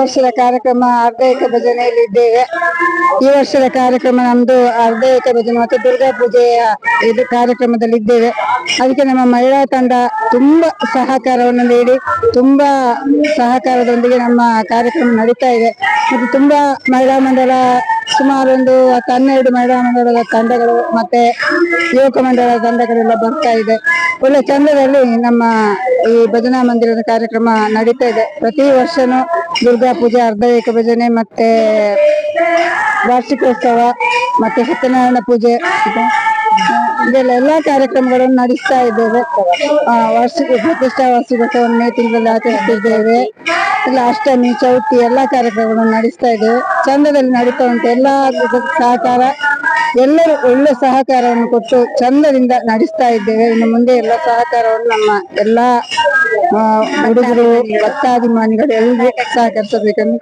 ವರ್ಷದ ಕಾರ್ಯಕ್ರಮ, ಅರ್ಧೈಕ ಭಜನೆಯಲ್ಲಿ ಇದ್ದೇವೆ. ಈ ವರ್ಷದ ಕಾರ್ಯಕ್ರಮ ನಮ್ದು ಅರ್ಧೈಕ ಭಜನೆ ಮತ್ತು ದುರ್ಗಾ ಪೂಜೆಯ ಇದು ಕಾರ್ಯಕ್ರಮದಲ್ಲಿ ಇದ್ದೇವೆ. ಅದಕ್ಕೆ ನಮ್ಮ ಮಹಿಳಾ ತಂಡ ತುಂಬಾ ಸಹಕಾರವನ್ನು ನೀಡಿ, ತುಂಬಾ ಸಹಕಾರದೊಂದಿಗೆ ನಮ್ಮ ಕಾರ್ಯಕ್ರಮ ನಡೀತಾ ಇದೆ. ಮತ್ತು ತುಂಬಾ ಮಹಿಳಾ ಮಂಡಲ ಸುಮಾರು ಒಂದು ಹತ್ತು ಹನ್ನೆರಡು ಮಹಿಳಾ ಮಂಡಲದ ತಂಡಗಳು ಮತ್ತೆ ಯುವಕ ಮಂಡಲದ ತಂಡಗಳೆಲ್ಲ ಬರ್ತಾ ಇದೆ. ಒಳ್ಳೆ ಚಂದದಲ್ಲಿ ನಮ್ಮ ಈ ಭಜನಾ ಮಂದಿರದ ಕಾರ್ಯಕ್ರಮ ನಡೀತಾ ಇದೆ. ಪ್ರತಿ ವರ್ಷನೂ ದುರ್ಗಾ ಪೂಜೆ ಅರ್ಧೈಕ ಭಜನೆ ಮತ್ತೆ ವಾರ್ಷಿಕೋತ್ಸವ ಮತ್ತೆ ಸತ್ಯನಾರಾಯಣ ಪೂಜೆ ಇದು, ಇದೆಲ್ಲ ಎಲ್ಲಾ ಕಾರ್ಯಕ್ರಮಗಳನ್ನು ನಡೆಸ್ತಾ ಇದ್ದೇವೆ. ವಾರ್ಷಿಕ ಪ್ರತಿಷ್ಠಾ ವಾರ್ಷಿಕೋತ್ಸವವನ್ನು ಮೇ ತಿಂಗಳಲ್ಲಿ ಆಚರಿಸ್ತಿದ್ದೇವೆ ಎಲ್ಲ ಅಷ್ಟಮಿ, ಚೌತಿ ಎಲ್ಲಾ ಕಾರ್ಯಕ್ರಮಗಳನ್ನು ನಡೆಸ್ತಾ ಇದ್ದೇವೆ. ಚಂದದಲ್ಲಿ ನಡೀತಾ ಉಂಟು ಎಲ್ಲಾ ಸಹಕಾರ. ಎಲ್ಲರೂ ಒಳ್ಳೆ ಸಹಕಾರವನ್ನು ಕೊಟ್ಟು ಚಂದದಿಂದ ನಡೆಸ್ತಾ ಇದ್ದೇವೆ. ಇನ್ನು ಮುಂದೆ ಎಲ್ಲ ಸಹಕಾರವನ್ನು ನಮ್ಮ ಎಲ್ಲಾ ಹುಡುಗರು, ಭಕ್ತಾಭಿಮಾನಿಗಳು ಎಲ್ಲರೂ ಸಹಕರಿಸಬೇಕೆಂದು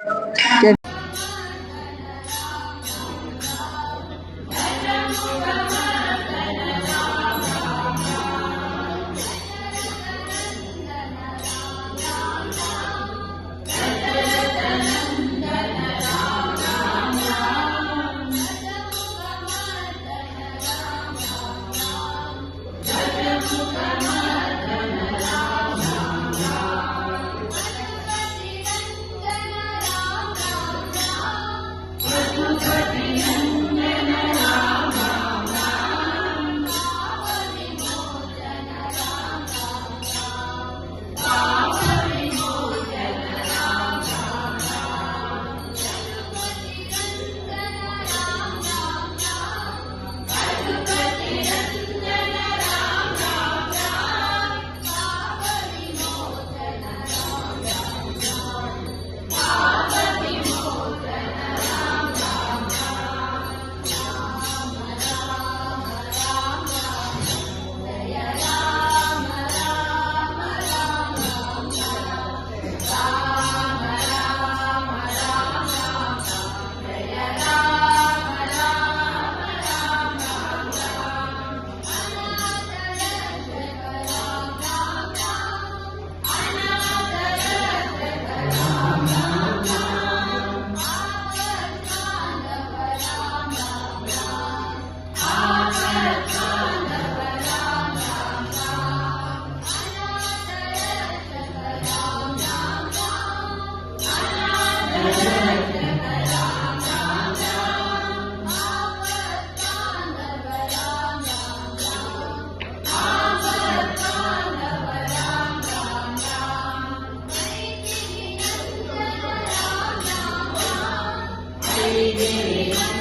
ಕೇಳಿ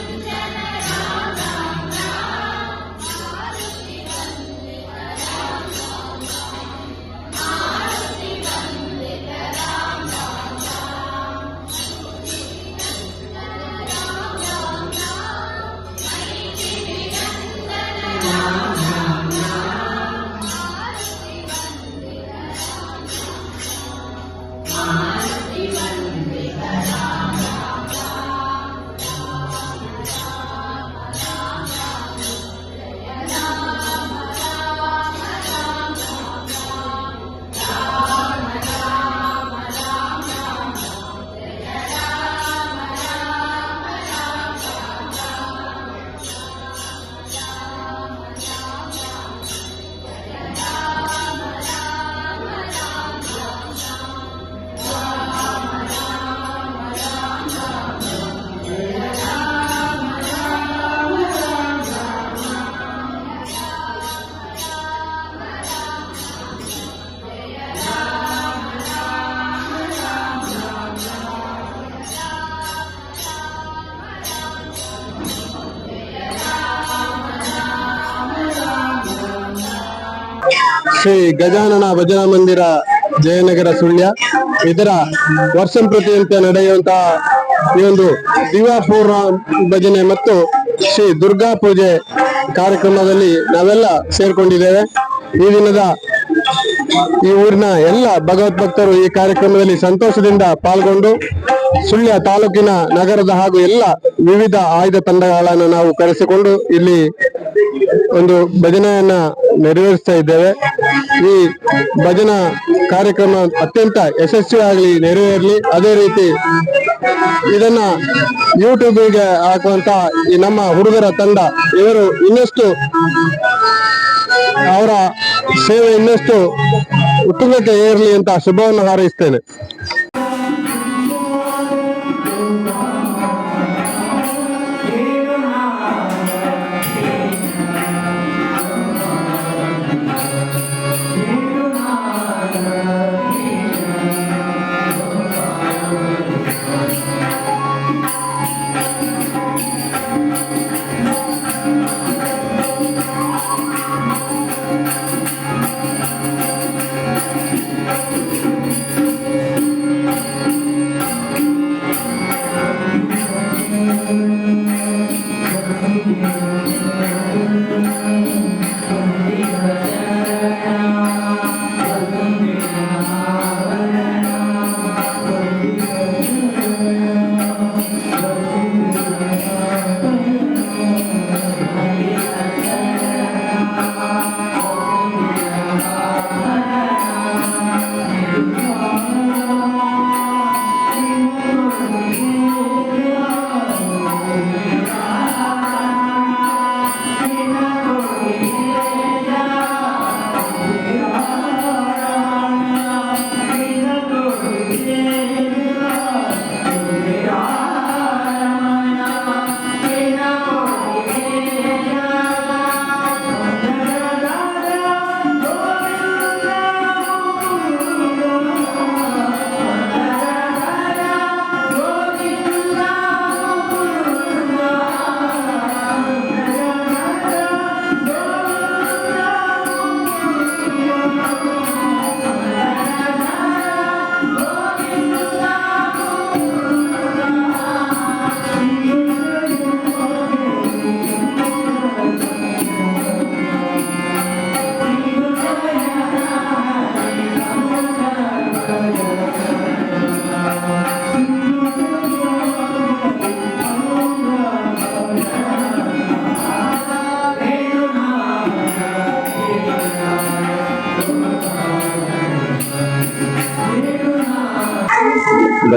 ಶ್ರೀ ಗಜಾನನ ಭಜನಾ ಮಂದಿರ ಜಯನಗರ ಸುಳ್ಯ. ಇದರ ವರ್ಷಂಪ್ರತಿಯಂತೆ ನಡೆಯುವಂತಹ ಈ ಒಂದು ದಿವಾಪೂರ್ಣ ಭಜನೆ ಮತ್ತು ಶ್ರೀ ದುರ್ಗಾ ಪೂಜೆ ಕಾರ್ಯಕ್ರಮದಲ್ಲಿ ನಾವೆಲ್ಲ ಸೇರ್ಕೊಂಡಿದ್ದೇವೆ. ಈ ದಿನದ ಈ ಊರಿನ ಎಲ್ಲ ಭಗವತ್ ಭಕ್ತರು ಈ ಕಾರ್ಯಕ್ರಮದಲ್ಲಿ ಸಂತೋಷದಿಂದ ಪಾಲ್ಗೊಂಡು ಸುಳ್ಯ ತಾಲೂಕಿನ ನಗರದ ಹಾಗೂ ಎಲ್ಲ ವಿವಿಧ ಆಯುಧ ತಂಡಗಳನ್ನು ನಾವು ಕರೆಸಿಕೊಂಡು ಇಲ್ಲಿ ಒಂದು ಭಜನೆಯನ್ನ ನೆರವೇರಿಸ್ತಾ ಇದ್ದೇವೆ. ಈ ಭಜನಾ ಕಾರ್ಯಕ್ರಮ ಅತ್ಯಂತ ಯಶಸ್ವಿಯಾಗಲಿ ನೆರವೇರಲಿ, ಅದೇ ರೀತಿ ಇದನ್ನ ಯೂಟ್ಯೂಬಿಗೆ ಹಾಕುವಂತ ಈ ನಮ್ಮ ಹುಡುಗರ ತಂಡ. ಇವರು ಇನ್ನಷ್ಟು ಅವರ ಸೇವೆ ಇನ್ನಷ್ಟು ಉತ್ತುಂಗಕ್ಕೆ ಏರಲಿ ಅಂತ ಶುಭವನ್ನು ಹಾರೈಸ್ತೇನೆ.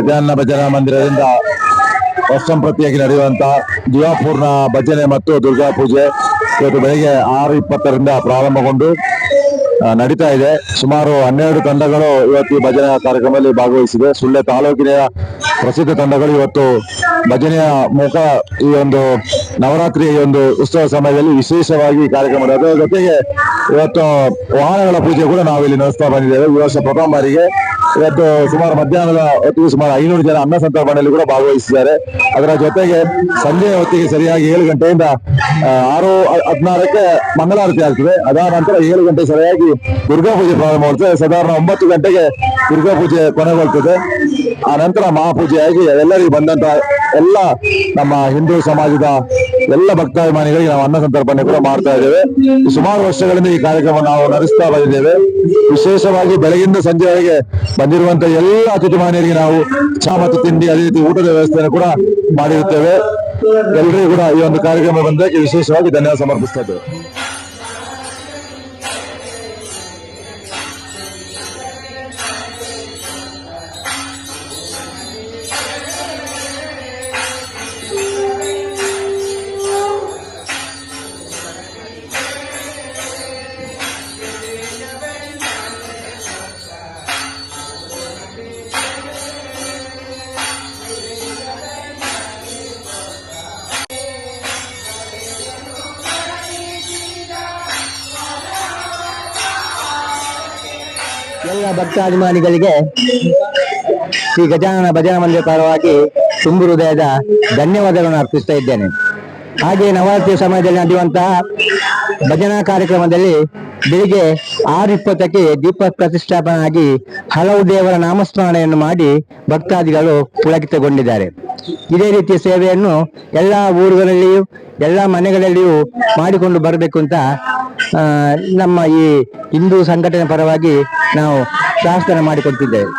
ಗಜಾನನ ಭಜನಾ ಮಂದಿರದಿಂದ ವರ್ಷಂಪ್ರತಿಯಾಗಿ ನಡೆಯುವಂತಹ ದಿವಾಪೂರ್ಣ ಭಜನೆ ಮತ್ತು ದುರ್ಗಾ ಪೂಜೆ ಇವತ್ತು ಬೆಳಿಗ್ಗೆ ಆರು ಇಪ್ಪತ್ತರಿಂದ ಪ್ರಾರಂಭಗೊಂಡು ನಡೀತಾ ಇದೆ. ಸುಮಾರು ಹನ್ನೆರಡು ತಂಡಗಳು ಇವತ್ತು ಈ ಭಜನೆ ಕಾರ್ಯಕ್ರಮದಲ್ಲಿ ಭಾಗವಹಿಸಿದೆ. ಸುಳ್ಳೆ ತಾಲೂಕಿನ ಪ್ರಸಿದ್ಧ ತಂಡಗಳು ಇವತ್ತು ಭಜನೆಯ ಮುಖ ಈ ಒಂದು ನವರಾತ್ರಿಯ ಈ ಒಂದು ಉತ್ಸವ ಸಮಯದಲ್ಲಿ ವಿಶೇಷವಾಗಿ ಕಾರ್ಯಕ್ರಮ ಜೊತೆಗೆ ಇವತ್ತು ವಾಹನಗಳ ಪೂಜೆ ಕೂಡ ನಾವು ಇಲ್ಲಿ ನಡೆಸ್ತಾ ಬಂದಿದ್ದೇವೆ. ಈ ವರ್ಷ ಪ್ರಥಮ ಬಾರಿಗೆ ಇವತ್ತು ಸುಮಾರು ಮಧ್ಯಾಹ್ನದ ಹೊತ್ತಿಗೆ ಸುಮಾರು ಐನೂರು ಜನ ಅನ್ನ ಸಂತರ್ಪಣೆಯಲ್ಲಿ ಕೂಡ ಭಾಗವಹಿಸಿದ್ದಾರೆ. ಅದರ ಜೊತೆಗೆ ಸಂಜೆಯ ಹೊತ್ತಿಗೆ ಸರಿಯಾಗಿ ಏಳು ಗಂಟೆಯಿಂದ ಆರು, ಹದಿನಾರಕ್ಕೆ ಮಂಗಳಾರತಿ ಆಗ್ತದೆ. ಅದಾದ ನಂತರ ಏಳು ಗಂಟೆ ಸರಿಯಾಗಿ ದುರ್ಗಾ ಪೂಜೆ ಪ್ರಾರಂಭವಾಗ್ತದೆ ಸಾಧಾರಣ ಒಂಬತ್ತು ಗಂಟೆಗೆ ದುರ್ಗಾ ಪೂಜೆ ಕೊನೆಗೊಳ್ತದೆ. ಆ ನಂತರ ಮಹಾಪೂಜೆಯಾಗಿ ಎಲ್ಲರಿಗೂ ಬಂದಂತ ಎಲ್ಲ ನಮ್ಮ ಹಿಂದೂ ಸಮಾಜದ ಎಲ್ಲ ಭಕ್ತಾಭಿಮಾನಿಗಳಿಗೆ ನಾವು ಅನ್ನ ಸಂತರ್ಪಣೆ ಕೂಡ ಮಾಡ್ತಾ ಇದ್ದೇವೆ. ಸುಮಾರು ವರ್ಷಗಳಿಂದ ಈ ಕಾರ್ಯಕ್ರಮ ನಾವು ನಡೆಸ್ತಾ ಬಂದಿದ್ದೇವೆ. ವಿಶೇಷವಾಗಿ ಬೆಳಗಿಂದ ಸಂಜೆವರೆಗೆ ಬಂದಿರುವಂತ ಎಲ್ಲ ಅತಿಥಿಮಾನಿಯರಿಗೆ ನಾವು ಚಹಾ ಮತ್ತು ತಿಂಡಿ, ಅದೇ ರೀತಿ ಊಟದ ವ್ಯವಸ್ಥೆಯನ್ನು ಕೂಡ ಮಾಡಿರುತ್ತೇವೆ. ಎಲ್ಲರಿಗೂ ಕೂಡ ಈ ಒಂದು ಕಾರ್ಯಕ್ರಮ ಬಂದಕ್ಕೆ ವಿಶೇಷವಾಗಿ ಧನ್ಯವಾದ ಸಮರ್ಪಿಸ್ತಾ ಇದ್ದೇವೆ. ಎಲ್ಲ ಭಕ್ತಾಭಿಮಾನಿಗಳಿಗೆ ಶ್ರೀ ಗಜಾನನ ಭಜನಾ ಮಂದಿರ ಪರವಾಗಿ ತುಂಬು ಹೃದಯದ ಧನ್ಯವಾದಗಳನ್ನು ಅರ್ಪಿಸ್ತಾ ಇದ್ದೇನೆ. ಹಾಗೆ ನವರಾತ್ರಿ ಸಮಯದಲ್ಲಿ ನಡೆಯುವಂತಹ ಭಜನಾ ಕಾರ್ಯಕ್ರಮದಲ್ಲಿ ಬೆಳಿಗ್ಗೆ ಆರು ಇಪ್ಪತ್ತಕ್ಕೆ ದೀಪ ಪ್ರತಿಷ್ಠಾಪನೆ ಆಗಿ ಹಲವು ದೇವರ ನಾಮಸ್ಮರಣೆಯನ್ನು ಮಾಡಿ ಭಕ್ತಾದಿಗಳು ಪುಳಕಿತಗೊಂಡಿದ್ದಾರೆ. ಇದೇ ರೀತಿಯ ಸೇವೆಯನ್ನು ಎಲ್ಲ ಊರುಗಳಲ್ಲಿಯೂ, ಎಲ್ಲ ಮನೆಗಳಲ್ಲಿಯೂ ಮಾಡಿಕೊಂಡು ಬರಬೇಕು ಅಂತ ನಮ್ಮ ಈ ಹಿಂದೂ ಸಂಘಟನೆ ಪರವಾಗಿ ನಾವು ಪ್ರಾರ್ಥನೆ ಮಾಡಿಕೊಡ್ತಿದ್ದೇವೆ.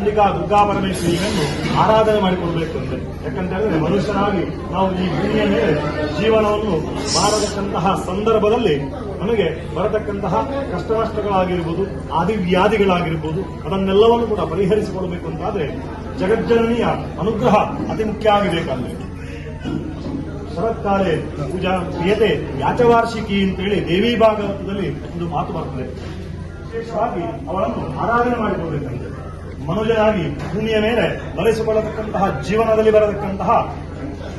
ಚಂಡಿಕಾ ದುರ್ಗಾ ಪರಮೇಶ್ವರಿಯನ್ನು ಆರಾಧನೆ ಮಾಡಿಕೊಳ್ಬೇಕು ಅಂದ್ರೆ. ಯಾಕಂತ ಹೇಳಿದ್ರೆ ಮನುಷ್ಯನಾಗಿ ನಾವು ಈ ಭೂಮಿಯ ಮೇಲೆ ಜೀವನವನ್ನು ಮಾಡತಕ್ಕಂತಹ ಸಂದರ್ಭದಲ್ಲಿ ನಮಗೆ ಬರತಕ್ಕಂತಹ ಕಷ್ಟ ನಷ್ಟಗಳಾಗಿರ್ಬೋದು ಆದಿವ್ಯಾಧಿಗಳಾಗಿರ್ಬೋದು, ಅದನ್ನೆಲ್ಲವನ್ನು ಕೂಡ ಪರಿಹರಿಸಿಕೊಳ್ಬೇಕು ಅಂತಾದ್ರೆ ಜಗಜ್ಜನನಿಯ ಅನುಗ್ರಹ ಅತಿ ಮುಖ್ಯ ಆಗಬೇಕಂದ್ರೆ ಶರತ್ಕಾಲೆ ಪೂಜಾ ಪ್ರಿಯತೆ ಯಾಚವಾರ್ಷಿಕಿ ಅಂತೇಳಿ ದೇವಿ ಭಾಗವತದಲ್ಲಿ ಒಂದು ಮಾತು ಬರ್ತದೆ. ವಿಶೇಷವಾಗಿ ಅವಳನ್ನು ಆರಾಧನೆ ಮಾಡಿಕೊಳ್ಬೇಕಂತೆ ಮನುಜನಾಗಿ ಭೂಮಿಯ ಮೇಲೆ ನಡೆಸಿಕೊಳ್ಳತಕ್ಕಂತಹ ಜೀವನದಲ್ಲಿ ಬರತಕ್ಕಂತಹ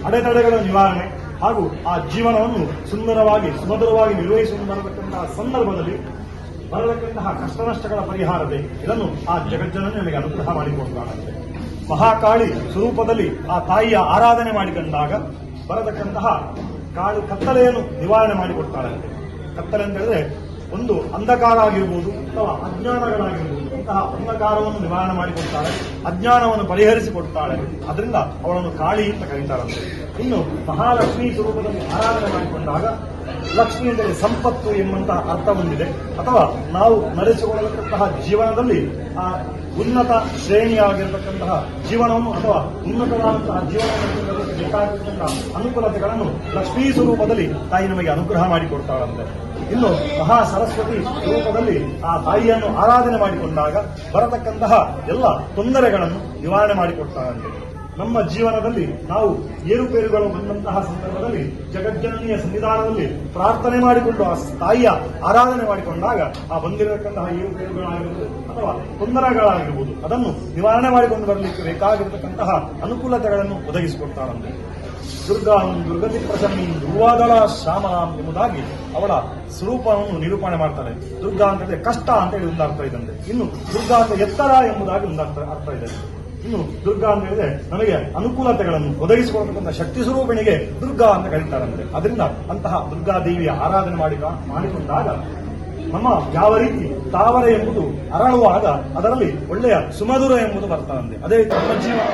ಅಡೆತಡೆಗಳ ನಿವಾರಣೆ ಹಾಗೂ ಆ ಜೀವನವನ್ನು ಸುಂದರವಾಗಿ ಸುಮಧುರವಾಗಿ ನಿರ್ವಹಿಸಲು ಬರತಕ್ಕಂತಹ ಸಂದರ್ಭದಲ್ಲಿ ಬರತಕ್ಕಂತಹ ಕಷ್ಟನಷ್ಟಗಳ ನಷ್ಟಗಳ ಪರಿಹಾರತೆ ಇದನ್ನು ಆ ಜಗಜ್ಜನನೇ ನನಗೆ ಅನುಗ್ರಹ ಮಾಡಿಕೊಡ್ತಾಳಂತೆ ಮಹಾಕಾಳಿ ಸ್ವರೂಪದಲ್ಲಿ ಆ ತಾಯಿಯ ಆರಾಧನೆ ಮಾಡಿಕೊಂಡಾಗ ಬರತಕ್ಕಂತಹ ಕಾಳಿ ಕತ್ತಲೆಯನ್ನು ನಿವಾರಣೆ ಮಾಡಿಕೊಡ್ತಾಳಂತೆ ಕತ್ತಲೆ ಅಂತ ಹೇಳಿದ್ರೆ ಒಂದು ಅಂಧಕಾರ ಆಗಿರ್ಬೋದು ಅಥವಾ ಅಜ್ಞಾನಗಳಾಗಿರ್ಬೋದು. ಇಂತಹ ಅಂಧಕಾರವನ್ನು ನಿವಾರಣೆ ಮಾಡಿಕೊಡ್ತಾಳೆ ಅಜ್ಞಾನವನ್ನು ಪರಿಹರಿಸಿಕೊಡ್ತಾಳೆ ಅದರಿಂದ ಅವಳನ್ನು ಕಾಳಿ ಅಂತ ಕರೀತಾರಂತೆ ಇನ್ನು ಮಹಾಲಕ್ಷ್ಮಿ ಸ್ವರೂಪದಲ್ಲಿ ಆರಾಧನೆ ಮಾಡಿಕೊಂಡಾಗ ಲಕ್ಷ್ಮಿ ಎಂದರೆ ಸಂಪತ್ತು ಎಂಬಂತಹ ಅರ್ಥ ಹೊಂದಿದೆ ಅಥವಾ ನಾವು ನಡೆಸಿಕೊಳ್ಳತಕ್ಕಂತಹ ಜೀವನದಲ್ಲಿ ಆ ಉನ್ನತ ಶ್ರೇಣಿಯಾಗಿರತಕ್ಕಂತಹ ಜೀವನವನ್ನು ಅಥವಾ ಉನ್ನತವಾದಂತಹ ಜೀವನವನ್ನು ಬೇಕಾಗಿರ್ತಕ್ಕಂತಹ ಅನುಕೂಲತೆಗಳನ್ನು ಲಕ್ಷ್ಮೀ ಸ್ವರೂಪದಲ್ಲಿ ತಾಯಿ ನಮಗೆ ಅನುಗ್ರಹ ಮಾಡಿಕೊಡ್ತಾಳಂತೆ. ಇನ್ನು ಮಹಾ ಸರಸ್ವತಿ ರೂಪದಲ್ಲಿ ಆ ತಾಯಿಯನ್ನು ಆರಾಧನೆ ಮಾಡಿಕೊಂಡಾಗ ಬರತಕ್ಕಂತಹ ಎಲ್ಲ ತೊಂದರೆಗಳನ್ನು ನಿವಾರಣೆ ಮಾಡಿಕೊಡ್ತಾರೆ ನಮ್ಮ ಜೀವನದಲ್ಲಿ ನಾವು ಏರುಪೇರುಗಳು ಬಂದಂತಹ ಸಂದರ್ಭದಲ್ಲಿ ಜಗಜ್ಜನನಿಯ ಸನ್ನಿಧಾನದಲ್ಲಿ ಪ್ರಾರ್ಥನೆ ಮಾಡಿಕೊಂಡು ಆ ತಾಯಿಯ ಆರಾಧನೆ ಮಾಡಿಕೊಂಡಾಗ ಆ ಬಂದಿರತಕ್ಕಂತಹ ಏರುಪೇರುಗಳಾಗಿರ್ಬೋದು ಅಥವಾ ತೊಂದರೆಗಳಾಗಿರ್ಬೋದು ಅದನ್ನು ನಿವಾರಣೆ ಮಾಡಿಕೊಂಡು ಬರಲಿಕ್ಕೆ ಬೇಕಾಗಿರತಕ್ಕಂತಹ ಅನುಕೂಲತೆಗಳನ್ನು ಒದಗಿಸಿಕೊಡ್ತಾಳಂತೆ ದುರ್ಗಾ ದುರ್ಗತಿ ಪ್ರಸನ್ನಿ ಧ್ರುವಾದಳ ಶ್ಯಾಮ ಎಂಬುದಾಗಿ ಅವಳ ಸ್ವರೂಪವನ್ನು ನಿರೂಪಣೆ ಮಾಡ್ತಾಳೆ ದುರ್ಗಾ ಅಂತ ಹೇಳಿದ್ರೆ ಕಷ್ಟ ಅಂತ ಹೇಳಿ ಅರ್ಥ ಇದೆ ಇನ್ನು ದುರ್ಗಾ ಅಂತ ಎತ್ತರ ಎಂಬುದಾಗಿ ಒಂದು ಅರ್ಥ ಇದೆ. ಇನ್ನು ದುರ್ಗಾ ಅಂತ ಹೇಳಿದ್ರೆ ನಮಗೆ ಅನುಕೂಲತೆಗಳನ್ನು ಒದಗಿಸಿಕೊಡತಕ್ಕಂಥ ಶಕ್ತಿ ಸ್ವರೂಪಿಣಿಗೆ ದುರ್ಗಾ ಅಂತ ಕರೀತಾರಂತೆ ಅದರಿಂದ ಅಂತಹ ದುರ್ಗಾ ದೇವಿಯ ಆರಾಧನೆ ಮಾಡಿ ಮಾಡಿಕೊಂಡಾಗ ನಮ್ಮ ಯಾವ ರೀತಿ ತಾವರೆ ಎಂಬುದು ಅರಳುವಾಗ ಅದರಲ್ಲಿ ಒಳ್ಳೆಯ ಸುಮಧುರ ಎಂಬುದು ಬರ್ತಾರಂತೆ ಅದೇ ರೀತಿ ಜೀವನ